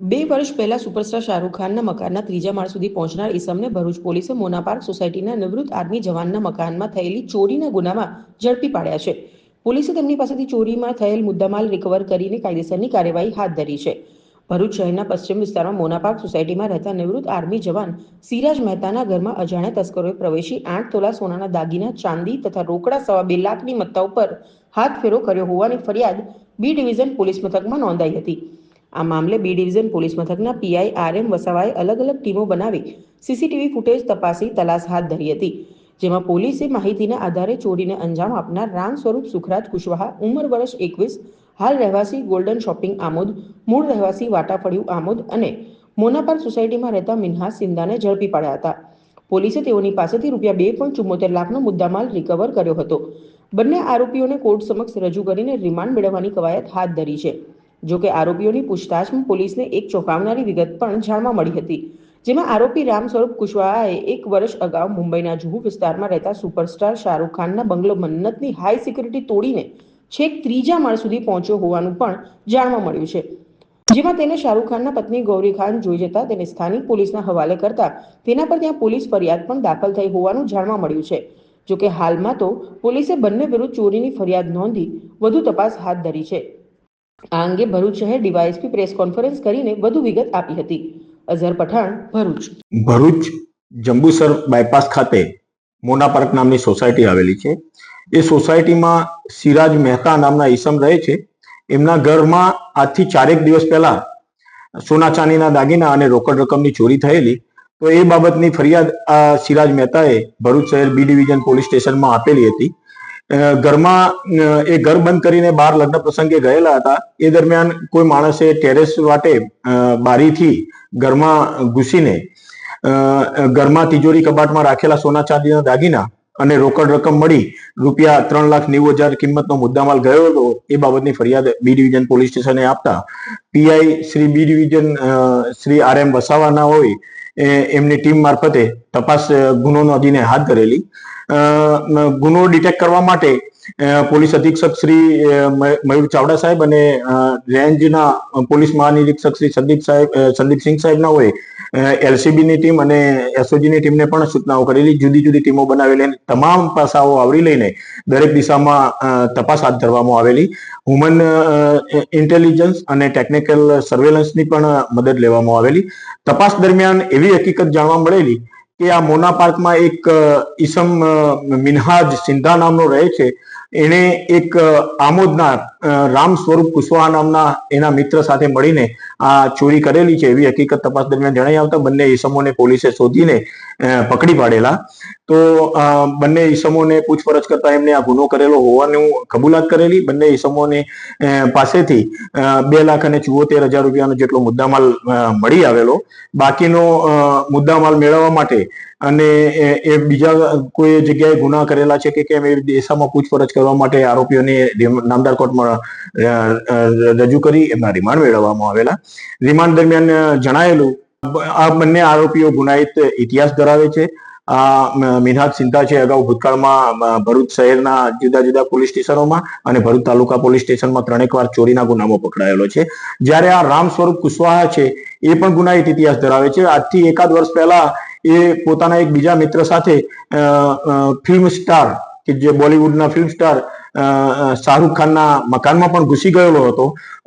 બે વર્ષ પહેલા સુપરસ્ટાર શાહરૂખ ખાનના મકાનના ત્રીજા માળ સુધી પહોંચનાર ઈસમને ભરૂચ પોલીસે મોના પાર્ક સોસાયટીના નિવૃત્ત આર્મી જવાનના મકાનમાં થયેલી ચોરીના ગુનામાં ઝડપી પાડ્યા છે. પોલીસે તેમની પાસેથી ચોરીમાં થયેલ મુદ્દામાલ રિકવર કરીને કાયદેસરની કાર્યવાહી હાથ ધરી છે. ભરૂચ શહેરના પશ્ચિમ વિસ્તારમાં મોના પાર્ક સોસાયટીમાં રહેતા નિવૃત્ત આર્મી જવાન સિરાજ મહેતાના ઘરમાં અજાણ્યા તસ્કરોએ પ્રવેશી આઠ તોલા સોનાના દાગીના, ચાંદી તથા રોકડા સવા બે લાખની મત્તા ઉપર હાથ ફેરો કર્યો હોવાની ફરિયાદ બી ડિવિઝન પોલીસ મથકમાં નોંધાઈ હતી. આ મામલે બી ડિવિઝન પોલીસ મથકના પીઆઈ આર વસાવાએ અલગ અલગ ટીમો બનાવી સીસીટીવી ફૂટેજ તપાસી તલાશ હાથ ધરી હતી. જેમાં પોલીસે માહિતીના આધારે ચોરીને અંજામ આપનાર રામ સ્વરૂપ સુખરાજ કુશવાહા, ઉંમર વર્ષ એકવીસ, હાલ રહેવાસી ગોલ્ડન શોપિંગ આમોદ, મૂળ રહેવાસી વાટાફળિયું આમોદ અને મોનાપાર સોસાયટીમાં રહેતા મિન્હાસ સિંધાને ઝડપી પાડ્યા હતા. પોલીસે તેઓની પાસેથી રૂપિયા બે પોઈન્ટ ચુમ્મોતેર લાખનો મુદ્દામાલ રિકવર કર્યો હતો. બંને આરોપીઓને કોર્ટ સમક્ષ રજૂ કરીને રિમાન્ડ મેળવવાની કવાયત હાથ ધરી છે. જો કે આરોપીઓની પૂછતાછમાં પોલીસને એક ચોંકાવનારી વિગત પણ જાણવા મળી હતી, જેમાં આરોપી રામ સ્વરૂપ કુશવાહાએ એક વર્ષ અગાઉ મુંબઈના જુહુ વિસ્તારમાં રહેતા સુપરસ્ટાર શાહરૂખ ખાનના બંગલો મન્નતની હાઈ સિક્યુરિટી તોડીને છેક ત્રીજા માળ સુધી પહોંચ્યો હોવાનું પણ જાણવા મળ્યું છે. જેમાં તેને શાહરૂખ ખાનના પત્ની ગૌરી ખાન જોઈ જતા તેને સ્થાનિક પોલીસના હવાલે કરતા તેના પર ત્યાં પોલીસ ફરિયાદ પણ દાખલ થઈ હોવાનું જાણવા મળ્યું છે. જોકે હાલમાં તો પોલીસે બંને વિરુદ્ધ ચોરીની ફરિયાદ નોંધી વધુ તપાસ હાથ ધરી છે. આ અંગે ભરૂચ શહેર ડીવાયએસપી પ્રેસ કોન્ફરન્સ કરીને વધુ વિગત આપી હતી. અઝહર પઠાણ, ભરૂચ. ભરૂચ જંબુસર બાયપાસ ખાતે મોના પાર્ક નામની સોસાયટી આવેલી છે. એ સોસાયટીમાં સિરાજ મહેતા નામના ઈસમ રહે છે. એમના ઘરમાં આજથી ચારેક દિવસ પહેલા સોના ચાંદીના દાગીના અને રોકડ રકમની ચોરી થયેલી. તો એ બાબતની ફરિયાદ આ સિરાજ મહેતાએ ભરૂચ શહેર બી ડિવિઝન પોલીસ સ્ટેશનમાં આપેલી હતી. ઘરમાં એ ઘર બંધ કરીને બહાર લગ્ન પ્રસંગે ગયેલા હતા. એ દરમિયાન કોઈ માણસે ટેરેસ વાટે બારીથી ઘરમાં ઘૂસીને ઘરમાં તિજોરી કબાટમાં રાખેલા સોના ચાંદીના દાગીના અને રોકડ રકમ મળી રૂપિયા ત્રણ લાખ નેવું હજાર કિંમતનો મુદ્દામાલ ગયો હતો, એ બાબતની ફરિયાદ બી ડિવિઝન પોલીસ સ્ટેશને આપતા PI Shri B division Shri R M વસાવાના હોય એમની ટીમ મારફતે તપાસ ગુનો નોંધીને હાથ ધરેલી. ગુનો ડિટેક્ટ કરવા માટે પોલીસ અધિક્ષક શ્રી મયુર ચાવડા સાહેબ અને રેન્જના પોલીસ મહાનિરીક્ષક શ્રી સંદીપ સાહેબ સંદીપસિંહ સાહેબના હોય એલસીબીની ટીમ અને એસઓજીની ટીમને પણ સૂચનાઓ કરેલી, જુદી જુદી ટીમો બનાવેલી અને તમામ પાસાઓ આવરી લઈને દરેક દિશામાં તપાસ હાથ ધરવામાં આવેલી. હ્યુમન ઇન્ટેલિજન્સ અને ટેકનિકલ સર્વેલન્સની પણ મદદ લેવામાં આવેલી. તપાસ દરમિયાન એવી હકીકત જાણવા મળેલી કે આ મોના પાર્કમાં એક ઈસમ મિનહાજ સિંધા નામનો રહે છે. એણે એક આમોદના રામ સ્વરૂપ કુશવાહા નામના એના મિત્ર સાથે મળીને આ ચોરી કરેલી છે એવી હકીકત તપાસ દરમિયાન જણાઈ આવતા બંને ઈસમોને પોલીસે શોધીને પકડી પાડેલા. તો બંને ઈસમોને પૂછપરછ કરતા એમને આ ગુનો કરેલો હોવાનું કબૂલાત કરેલી. બંને ઈસમોને પાસેથી બે લાખ અને ચુઓતેર હજાર રૂપિયાનો જેટલો મુદ્દામાલ મળી આવેલો. બાકીનો મુદ્દામાલ મેળવવા માટે અને એ બીજા કોઈ જગ્યાએ ગુના કરેલા છે કે કેમ એ દિશામાં પૂછપરછ કરવા માટે આરોપીઓને નામદાર કોર્ટમાં રજૂ કરી એમના રિમાન્ડ મેળવવામાં આવેલા. રિમાન્ડ દરમિયાન જણાયેલું, આ બંને આરોપીઓ ગુનાહિત ઇતિહાસ ધરાવે છે. આ મિનહાજ સિંધા છે, અગાઉ ભૂતકાળમાં ભરૂચ શહેરના જુદા જુદા પોલીસ સ્ટેશનોમાં અને ભરૂચ તાલુકા પોલીસ સ્ટેશનમાં ત્રણેક વાર ચોરીના ગુનામાં પકડાયેલો છે. જ્યારે આ રામ સ્વરૂપ કુશવાહા છે, એ પણ ગુનાહિત ઇતિહાસ ધરાવે છે. આજથી એકાદ વર્ષ પહેલા એ પોતાના એક બીજા મિત્ર સાથે ફિલ્મ સ્ટાર, કે જે બોલિવૂડના ફિલ્મ સ્ટાર શાહરૂખ ખાનના મકાનમાં પણ ઘૂસી ગયેલો હતો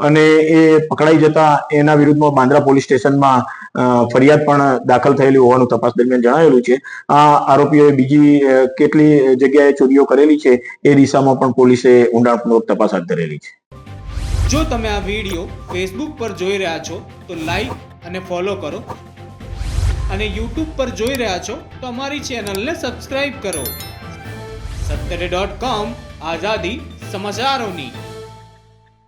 અને એ પકડાઈ જતા એના વિરુદ્ધમાં બાંદ્રા પોલીસ સ્ટેશનમાં ફરિયાદ પણ દાખલ થયેલી હોવાનું તપાસ દરમિયાન જણાવેલું છે. આ આરોપીઓએ બીજી કેટલી જગ્યાએ ચોરીઓ કરેલી છે એ દિશામાં પણ પોલીસે ઊંડાણપૂર્વક તપાસ હાથ ધરેલી છે. જો તમે આ વીડિયો ફેસબુક પર જોઈ રહ્યા છો, તો લાઈક અને ફોલો કરો. અને યુટ્યુબ પર જોઈ રહ્યા છો, તો અમારી ચેનલને સબસ્ક્રાઇબ કરો. સત્તરે ડોટ કોમ આઝાદી સમાચારોની.